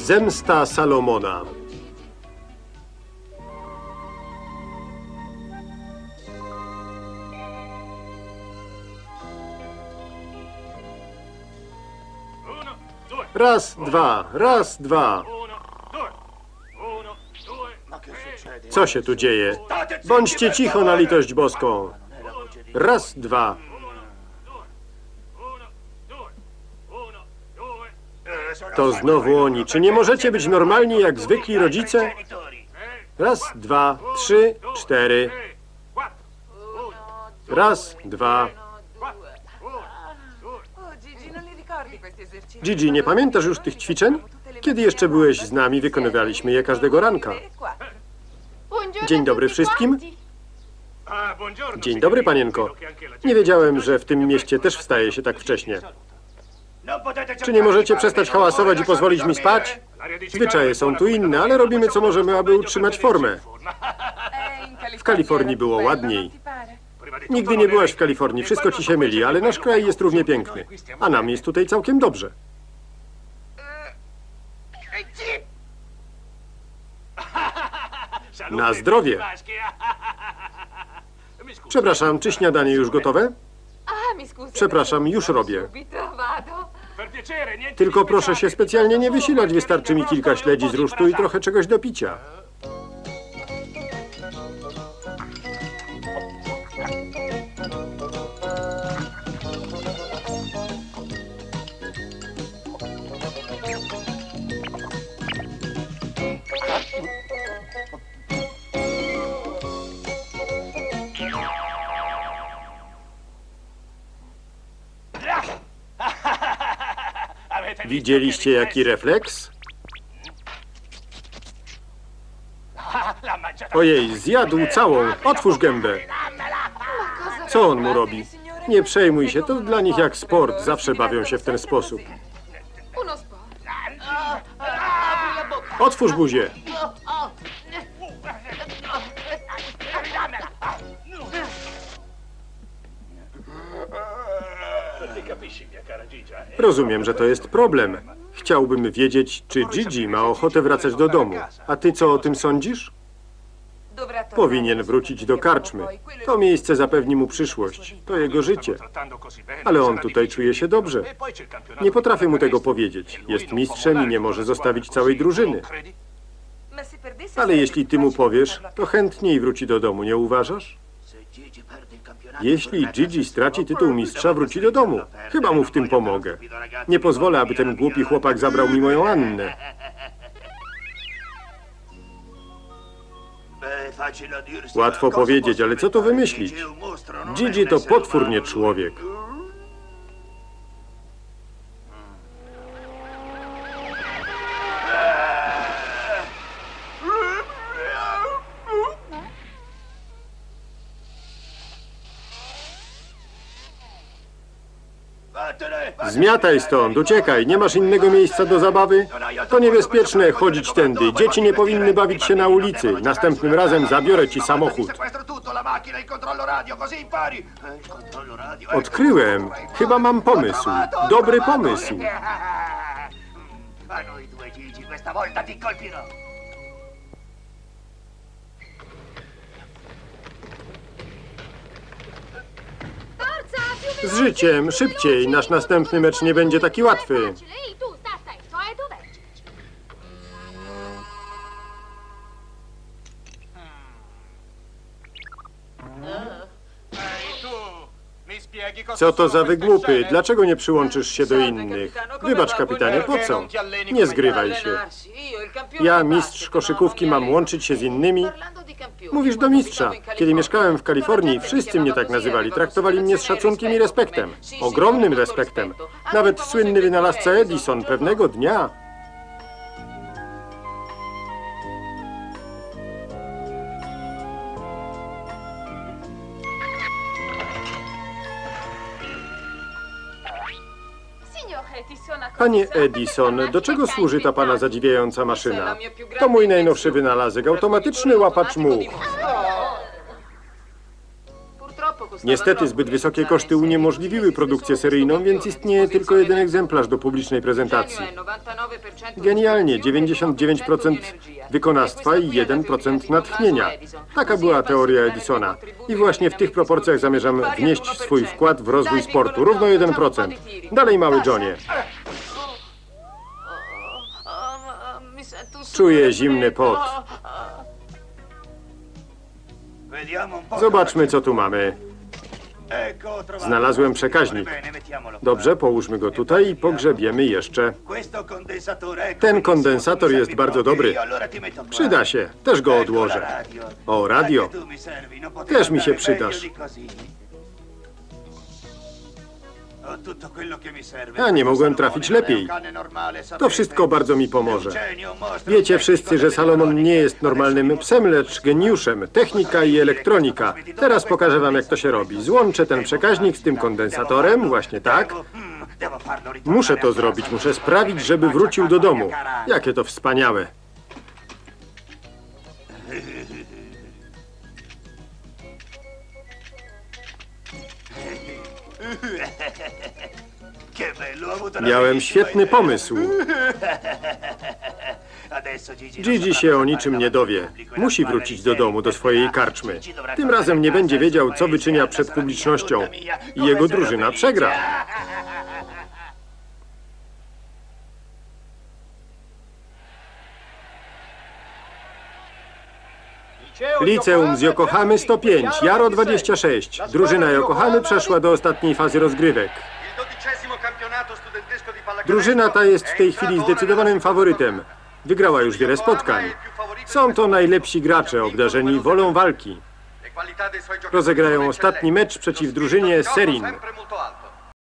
Zemsta Salomona. Raz, dwa, raz, dwa. Co się tu dzieje? Bądźcie cicho na litość boską. Raz, dwa. uno, due, uno, due, To znowu oni. Czy nie możecie być normalni jak zwykli rodzice? Raz, dwa, trzy, cztery. Raz, dwa. Gigi, nie pamiętasz już tych ćwiczeń? Kiedy jeszcze byłeś z nami, wykonywaliśmy je każdego ranka. Dzień dobry wszystkim. Dzień dobry, panienko. Nie wiedziałem, że w tym mieście też wstaje się tak wcześnie. Czy nie możecie przestać hałasować i pozwolić mi spać? Zwyczaje są tu inne, ale robimy co możemy, aby utrzymać formę. W Kalifornii było ładniej. Nigdy nie byłaś w. Kalifornii, wszystko ci się myli, ale nasz kraj jest równie piękny. A nam jest tutaj całkiem dobrze. Na zdrowie. Przepraszam, czy śniadanie już gotowe? Przepraszam, już robię. Tylko proszę się specjalnie nie wysilać, wystarczy mi kilka śledzi z rusztu i trochę czegoś do picia. Widzieliście jaki refleks? Ojej, zjadł całą. Otwórz gębę. Co on mu robi? Nie przejmuj się, to dla nich jak sport. Zawsze bawią się w ten sposób. Otwórz buzię. Rozumiem, że to jest problem. Chciałbym wiedzieć, czy Gigi ma ochotę wracać do domu. A ty co o tym sądzisz? Powinien wrócić do karczmy. To miejsce zapewni mu przyszłość. To jego życie. Ale on tutaj czuje się dobrze. Nie potrafię mu tego powiedzieć. Jest mistrzem i nie może zostawić całej drużyny. Ale jeśli ty mu powiesz, to chętniej wróci do domu, nie uważasz? Jeśli Gigi straci tytuł mistrza, wróci do domu. Chyba mu w tym pomogę. Nie pozwolę, aby ten głupi chłopak zabrał mi moją Annę. Łatwo powiedzieć, ale co tu wymyślić? Gigi to potwór, nie człowiek. Zmiataj stąd, uciekaj, nie masz innego miejsca do zabawy? To niebezpieczne chodzić tędy. Dzieci nie powinny bawić się na ulicy. Następnym razem zabiorę ci samochód. Odkryłem. Chyba mam pomysł. Dobry pomysł. A noi due, Gigi, questa volta ti colpirò. Z życiem, szybciej. Nasz następny mecz nie będzie taki łatwy. Co to za wygłupy? Dlaczego nie przyłączysz się do innych? Wybacz, kapitanie, po co? Nie zgrywaj się. Ja, mistrz koszykówki, mam łączyć się z innymi? Mówisz do mistrza. Kiedy mieszkałem w Kalifornii, wszyscy mnie tak nazywali. Traktowali mnie z szacunkiem i respektem. Ogromnym respektem. Nawet słynny wynalazca Edison pewnego dnia Panie Edison, do czego służy ta pana zadziwiająca maszyna? To mój najnowszy wynalazek, automatyczny łapacz much. Niestety zbyt wysokie koszty uniemożliwiły produkcję seryjną, więc istnieje tylko jeden egzemplarz do publicznej prezentacji. Genialnie, 99% wykonawstwa i 1% natchnienia. Taka była teoria Edisona. I właśnie w tych proporcjach zamierzam wnieść swój wkład w rozwój sportu. Równo 1%. Dalej, mały Johnie. Czuję zimny pot. Zobaczmy, co tu mamy. Znalazłem przekaźnik. Dobrze, połóżmy go tutaj i pogrzebiemy jeszcze. Ten kondensator jest bardzo dobry. Przyda się. Też go odłożę. O, radio. Też mi się przydasz. A, nie mogłem trafić lepiej. To wszystko bardzo mi pomoże. Wiecie wszyscy, że Salomon nie jest normalnym psem, lecz geniuszem. Technika i elektronika. Teraz pokażę wam, jak to się robi. Złączę ten przekaźnik z tym kondensatorem, właśnie tak. Muszę to zrobić, muszę sprawić, żeby wrócił do domu. Jakie to wspaniałe. Miałem świetny pomysł. Adesso Gigi, się o niczym nie dowie. Musi wrócić do domu, do swojej karczmy. Tym razem nie będzie wiedział, co wyczynia przed publicznością. Jego drużyna przegra. Liceum z Yokohamy 105, Jaro 26. Drużyna Yokohamy przeszła do ostatniej fazy rozgrywek. Drużyna ta jest w tej chwili zdecydowanym faworytem. Wygrała już wiele spotkań. Są to najlepsi gracze, obdarzeni wolą walki. Rozegrają ostatni mecz przeciw drużynie Serin.